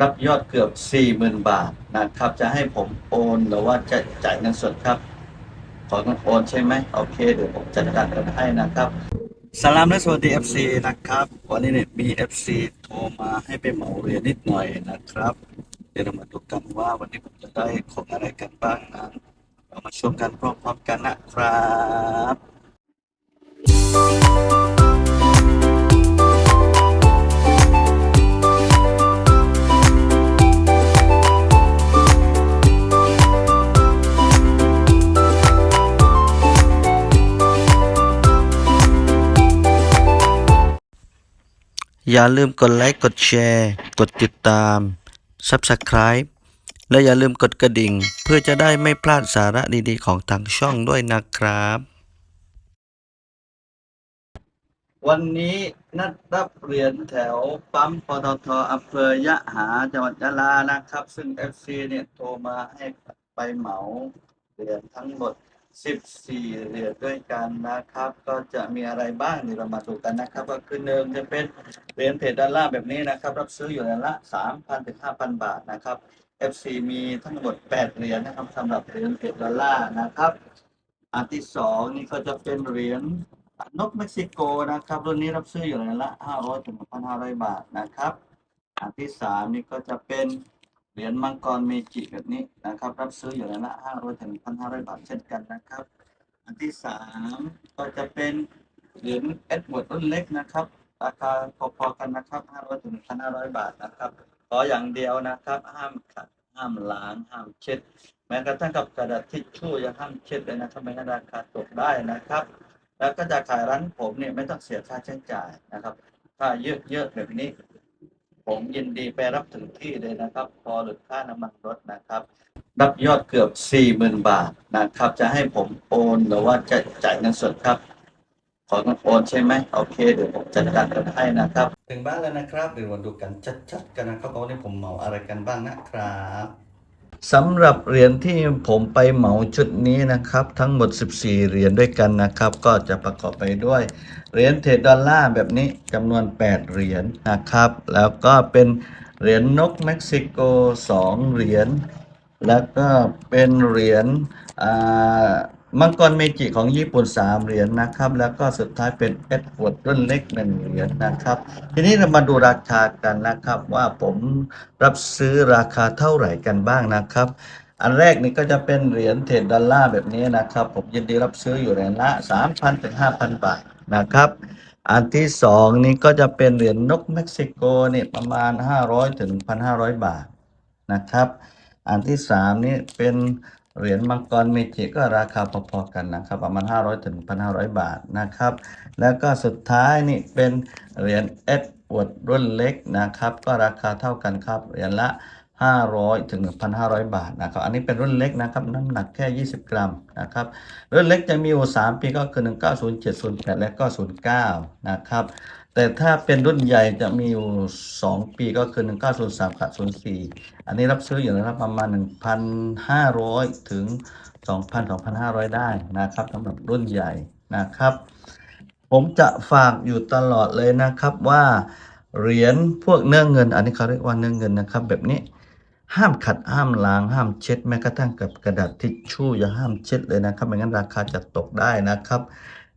รับยอดเกือบ 40,000 บาทนะครับ จะให้ผมโอนหรือว่าจะจ่ายเงินสดครับ ขอเงินโอนใช่ไหมโอเคเดี๋ยวผมจัดการกันให้นะครับสลามและสวัสดี FC นะครับ วันนี้เนี่ยมี FC โทรมาให้ไปเหมาเรียนนิดหน่อยนะครับ เดี๋ยวเรามาดูกันว่าวันนี้ผมจะได้ของอะไรกันบ้างนะเรามาชมกันพร้อมๆกันนะครับ อย่าลืมกดไลค์ กดแชร์ กดติดตาม Subscribe และอย่าลืมกดกระดิ่ง เพื่อจะได้ไม่พลาดสาระดีๆ ของทางช่องด้วยนะครับ วันนี้นัดรับเหรียญแถวปั๊มปตทอำเภอยะหาจังหวัดยะลานะครับ ซึ่ง FC เนี่ยโทรมาให้ไปเหมาเหรียญทั้งหมด 14เหรียญด้วยกันนะครับ ก็จะมีอะไรบ้างเดี๋ยวเรามาดูกันนะครับ ก็คือหนึ่งจะเป็นเหรียญเพจดอลลาร์แบบนี้นะครับ รับซื้ออยู่เหรียญละ3,000ถึง5,000บาทนะครับ FC มีทั้งหมด8เหรียญนะครับสำหรับเหรียญเพจดอลลาร์นะครับอันที่สองนี่ก็จะเป็นเหรียญนกเม็กซิโกนะครับรุ่นนี้รับซื้ออยู่เหรียญละ500ถึง1,500บาทนะครับ อันที่สามนี่ก็จะเป็น เหรียญมังกรเมจิแบบนี้นะครับ รับซื้ออยู่เหรียญละ500ถึง1,500บาทเช่นกันนะครับ อันที่สามก็จะเป็นเหรียญเอ็ดเวิร์ดรุ่นเล็กนะครับ ราคาพอๆกันนะครับ500ถึง1,500บาทนะครับขออย่างเดียวนะครับ ห้ามขัดห้ามล้างห้ามเช็ด แม้กระทั่งกับกระดาษทิชชู่ยังห้ามเช็ดเลยนะครับไม่งั้นราคาตกได้นะครับ แล้วก็จะขายร้านผมเนี่ยไม่ต้องเสียค่าใช้จ่ายนะครับ ถ้าเยอะๆแบบนี้ ผมยินดีไปรับถึงที่เลยนะครับ พอหรือค่าน้ำมันรถนะครับ รับยอดเกือบสี่หมื่นบาทนะครับ จะให้ผมโอนหรือว่าจะจ่ายเงินสดครับ ขอเงินโอนใช่ไหมโอเคเดี๋ยวผมจัดการกันให้นะครับ ถึงบ้านแล้วนะครับเดี๋ยวมาดูกันชัดๆกันนะครับว่าวันนี้ผมเหมาอะไรกันบ้างนะครับ สำหรับเหรียญที่ผมไปเหมาชุดนี้นะครับ ทั้งหมด 14 เหรียญด้วยกันนะครับ ก็จะประกอบไปด้วยเหรียญเทรดดอลลาร์แบบนี้จำนวน 8 เหรียญนะครับ แล้วก็เป็นเหรียญนกเม็กซิโก 2 เหรียญแล้วก็เป็นเหรียญอ่า มังกรเมจิของญี่ปุ่น 3 เหรียญนะครับ แล้วก็สุดท้ายเป็นเอ็ดเวิร์ดรุ่นเล็ก 1 เหรียญนะครับ ทีนี้เรามาดูราคากันนะครับ ว่าผมรับซื้อราคาเท่าไหร่กันบ้างนะครับ อันแรกนี่ก็จะเป็นเหรียญเทรดดอลลาร์แบบนี้นะครับ ผมยินดีรับซื้ออยู่เหรียญละ 3,000ถึง5,000 บาทนะครับ อันที่สองนี่ก็จะเป็นเหรียญนกเม็กซิโกนี่ประมาณ 500ถึง1,500 บาทนะครับ อันที่สามนี่เป็น เหรียญมังกรเมจิก็ราคาพอๆกันนะครับ ประมาณ 500ถึง1,500 บาทนะครับ แล้วก็สุดท้ายนี่เป็นเหรียญเอ็ดเวิร์ดรุ่นเล็กนะครับ ก็ราคาเท่ากันครับเหรียญละ 500 ถึง 1,500 บาทนะครับ อันนี้เป็นรุ่นเล็กนะครับน้ำหนักแค่ 20 กรัมนะครับ รุ่นเล็กจะมีอยู่ 3 ปีก็คือ 1907 08 และก็ 09 นะครับ แต่ถ้าเป็นรุ่นใหญ่จะมีอยู่ 2 ปีก็คือ 1903กับ04 อันนี้รับซื้ออยู่นะครับประมาณ 1,500 ถึง 2,000 2,500 ได้นะครับสำหรับรุ่นใหญ่นะครับผมจะฝากอยู่ตลอดเลยนะครับว่าเหรียญพวกเนื้อเงิน อันนี้เขาเรียกว่าเนื้อเงินนะครับ แบบนี้ ห้ามขัดห้ามล้างห้ามเช็ดแม้กระทั่งกับกระดาษทิชชู่อย่าห้ามเช็ดเลยนะครับไม่งั้นราคาจะตกได้นะครับ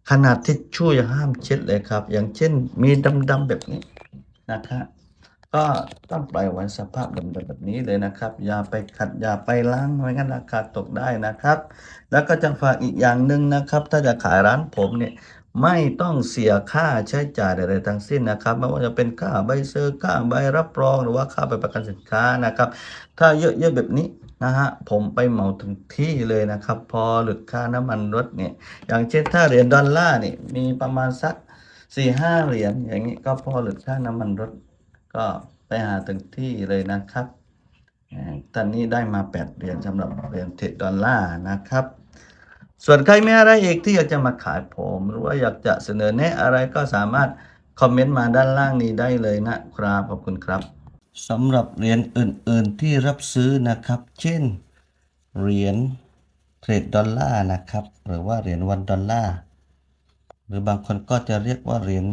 ขนาดทิชชู่อยังห้ามเช็ดเลยครับ อย่างเช่นมีดำๆแบบนี้นะครับก็ต้องปล่อยไว้สภาพดำๆแบบนี้เลยนะครับ อย่าไปขัดอย่าไปล้างไม่งั้นราคาตกได้นะครับ แล้วก็จะฝากอีกอย่างหนึ่งนะครับ ถ้าจะขายร้านผมเนี่ย ไม่ต้องเสียค่าใช้จ่ายใดๆทั้งสิ้นนะครับไม่ว่าจะเป็นค่าใบเซอร์ค่าใบรับรองหรือว่าค่าใบประกันสินค้านะครับ ถ้าเยอะๆแบบนี้นะฮะผมไปเหมาถึงที่เลยนะครับ พอหลุดค่าน้ำมันรถเนี่ยอย่างเช่นถ้าเหรียญดอลลาร์นี่มีประมาณสักสี่ห้าเหรียญอย่างนี้ก็พอหลุดค่าน้ำมันรถ ก็ไปหาถึงที่เลยนะครับตอนนี้ได้มาแปดเหรียญสำหรับเหรียญเทรดดอลลาร์นะครับ ส่วนใครมีอะไรอีกที่อยากจะมาขายผม หรือว่าอยากจะเสนอแนะอะไรก็สามารถคอมเมนต์มาด้านล่างนี้ได้เลยนะครับ ขอบคุณครับสำหรับเหรียญอื่น ๆ ที่รับซื้อนะครับ เช่นเหรียญเทรดดอลลาร์นะครับ หรือว่าเหรียญวันดอลลาร์หรือบางคนก็จะเรียกว่าเหรียญ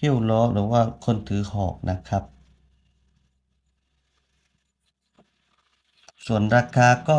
หิ้วล้อหรือว่าคนถือหอกนะครับ ส่วนราคาก็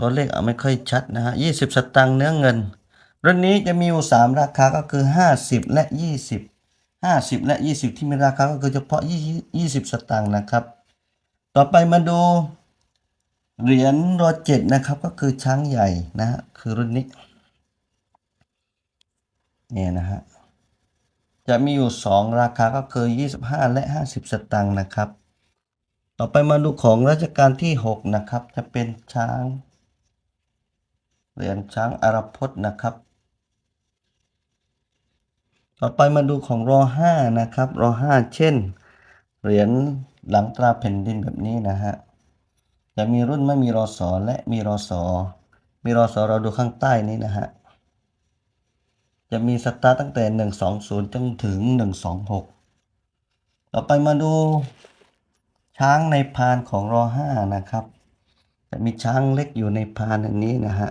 ตัวเลขอาไม่ค่อยชัดนะฮะ20สตังค์เนื้อเงิน รุ่นนี้จะมีอยู่3ราคาก็คือ50และ20 50และ20ที่มีราคาก็คือเฉพาะ20 20สตังค์นะครับ ต่อไปมาดูเหรียญรอเจ็ดนะครับก็คือช้างใหญ่นะฮะคือรุ่นนี้เนี่ยนะฮะจะมีอยู่ 2 ราคาก็คือ 25 และ 50 สตังค์นะครับ ต่อไปมาดูของรัชกาลที่ 6 นะครับ จะเป็นช้าง เหรียญช้างอารพจน์นะครับ ต่อไปมาดูของรอ5นะครับรอ5เช่น เหรียญหลังตราแผ่นดินแบบนี้นะฮะจะมีรุ่นไม่มีรอสอและมีรอสอมีรอสอเราดูข้างใต้นี้นะฮะจะมีสตาร์ตตั้งแต่ 120 จนถึง 126 ต่อไปมาดูช้างในพานของรอ5นะครับ จะมีช้างเล็กอยู่ในพานอันนี้นะฮะ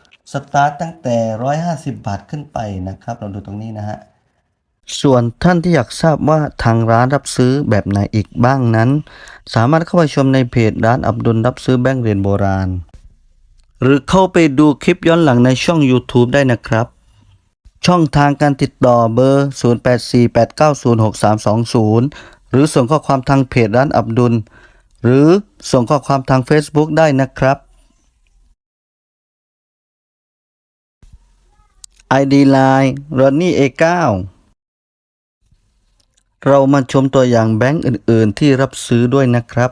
สตาร์ตตั้งแต่ 150 บาทขึ้นไปนะครับเราดูตรงนี้นะฮะส่วนท่านที่อยากทราบว่าทางร้านรับซื้อแบบไหนอีกบ้างนั้น สามารถเข้าไปชมในเพจร้านอับดุลรับซื้อแบงก์เหรียญโบราณ หรือเข้าไปดูคลิปย้อนหลังในช่อง YouTube ได้นะครับ ช่องทางการติดต่อเบอร์ 0848906320 หรือส่งข้อความทางเพจร้านอับดุล หรือส่งข้อความทาง Facebook ได้นะครับ ID Line Ronnie A9 เรามาชมตัวอย่างแบงก์อื่น ๆ ที่รับซื้อด้วยนะครับ